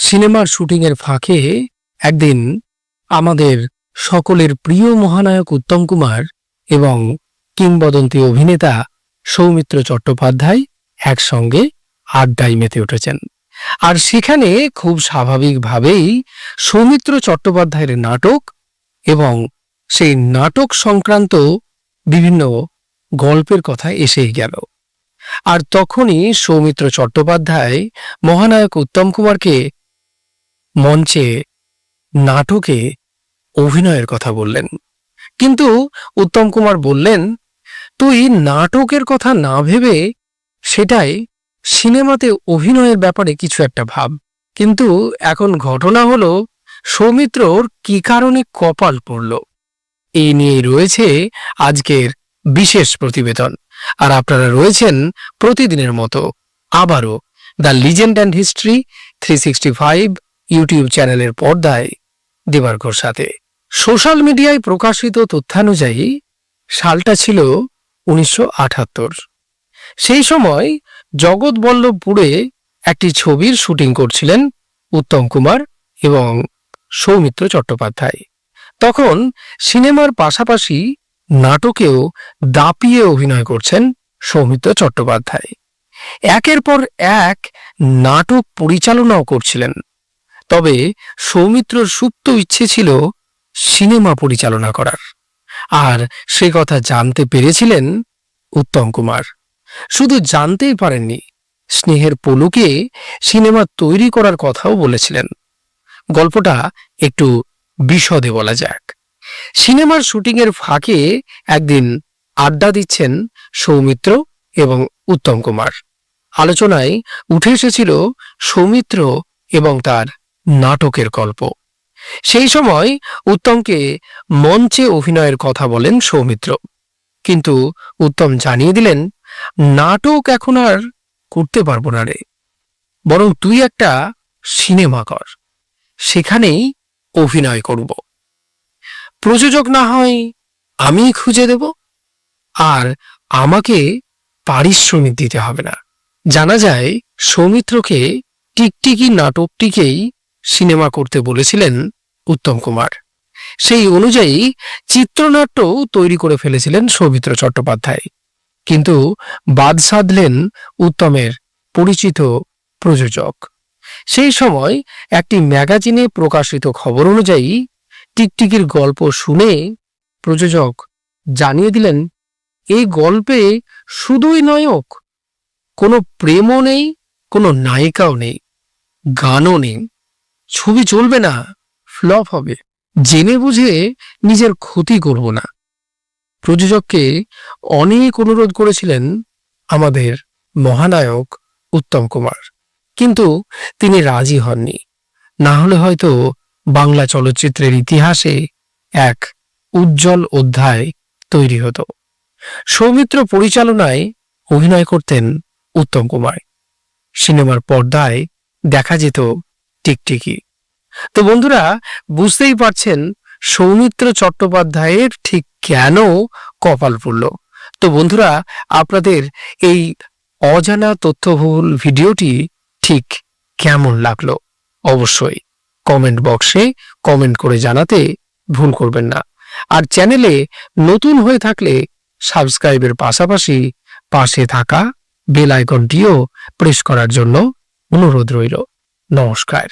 সিনেমার শুটিংয়ের ফাঁকে একদিন আমাদের সকলের প্রিয় মহানায়ক উত্তম কুমার এবং কিংবদন্তি অভিনেতা সৌমিত্র চট্টোপাধ্যায় একসঙ্গে আড্ডায় মেতে উঠেছেন। আর সেখানে খুব স্বাভাবিকভাবেই সৌমিত্র চট্টোপাধ্যায়ের নাটক এবং সেই নাটক সংক্রান্ত বিভিন্ন গল্পের কথা এসেই গেল। আর তখনই সৌমিত্র চট্টোপাধ্যায় মহানায়ক উত্তম কুমারকে মঞ্চে নাটকে অভিনয়ের কথা বললেন। কিন্তু উত্তম কুমার বললেন, তুই নাটকের কথা না ভেবে সেটাই সিনেমাতে অভিনয়ের ব্যাপারে কিছু একটা ভাব। কিন্তু এখন ঘটনা হলো সৌমিত্রর কি কারণে কপাল পড়ল? এই নিয়েই রয়েছে আজকের বিশেষ প্রতিবেদন। আর আপনারা রয়েছেন প্রতিদিনের মতো আবারও the legend and history three sixty five YouTube চ্যানেলের পর্দায় দেবার্ঘর সাথে। সোশ্যাল মিডিয়ায় প্রকাশিত তথ্যানুযায়ী সালটা ছিল উনিশশো সেই সময় জগৎবল্লভপুরে একটি ছবির শুটিং করছিলেন উত্তম কুমার এবং সৌমিত্র চট্টোপাধ্যায়। তখন সিনেমার পাশাপাশি নাটকেও দাপিয়ে অভিনয় করছেন সৌমিত্র চট্টোপাধ্যায়। একের পর এক নাটক পরিচালনাও করছিলেন। তবে সৌমিত্রর সুপ্ত ইচ্ছে ছিল সিনেমা পরিচালনা করার। আর সে কথা জানতে পেরেছিলেন উত্তম কুমার। শুধু জানতেই পারেননি, স্নেহের পলুকে সিনেমা তৈরি করার কথাও বলেছিলেন। গল্পটা একটু বিশদে বলা যাক। সিনেমার শুটিংয়ের ফাঁকে একদিন আড্ডা দিচ্ছেন সৌমিত্র এবং উত্তম কুমার। আলোচনায় উঠে এসেছিল সৌমিত্র এবং তার নাটকের গল্প। সেই সময় উত্তমকে মঞ্চে অভিনয়ের কথা বলেন সৌমিত্র। কিন্তু উত্তম জানিয়ে দিলেন, নাটক এখন আর করতে পারব না রে। বরং তুই একটা সিনেমা কর। সেখানেই অভিনয় করব। প্রযোজক না হয় আমি খুঁজে দেব। আর আমাকে পারিশ্রমিক দিতে হবে না। জানা যায়, সৌমিত্রকে টিকটিকি নাটকটিকেই সিনেমা করতে বলেছিলেন উত্তম কুমার। সেই অনুযায়ী চিত্রনাট্য তৈরি করে ফেলেছিলেন সৌমিত্র চট্টোপাধ্যায়। কিন্তু বাদ সাধলেন উত্তমের পরিচিত প্রযোজক। সেই সময় একটি ম্যাগাজিনে প্রকাশিত খবর অনুযায়ী টিকটিকির গল্প শুনে প্রযোজক জানিয়ে দিলেন এই গল্পে শুধুই নায়ক, কোনো প্রেমও নেই, কোনো নায়িকাও নেই, গানও নেই। ছবি চলবে না, ফ্লপ হবে। জেনে বুঝে নিজের ক্ষতি করব না। প্রযোজককে অনেক অনুরোধ করেছিলেন আমাদের মহানায়ক উত্তম কুমার। কিন্তু তিনি রাজি হননি। না হলে হয়তো বাংলা চলচ্চিত্রের ইতিহাসে এক উজ্জ্বল অধ্যায় তৈরি হতো। সৌমিত্র পরিচালনায় অভিনয় করতেন উত্তম কুমার। সিনেমার পর্দায় দেখা যেত টিকটিকি। তো বন্ধুরা, বুঝতেই পারছেন সৌমিত্র চট্টোপাধ্যায়ের ঠিক কেন কপাল পড়ল। তো বন্ধুরা, আপনাদের এই অজানা তথ্যবহুল ভিডিওটি ঠিক কেমন লাগল? অবশ্যই কমেন্ট বক্সে কমেন্ট করে জানাতে ভুল করবেন না। আর চ্যানেলে নতুন হয়ে থাকলে সাবস্ক্রাইবের পাশাপাশি পাশে থাকা বেল আইকনটিও প্রেস করার জন্য অনুরোধ রইল। নমস্কার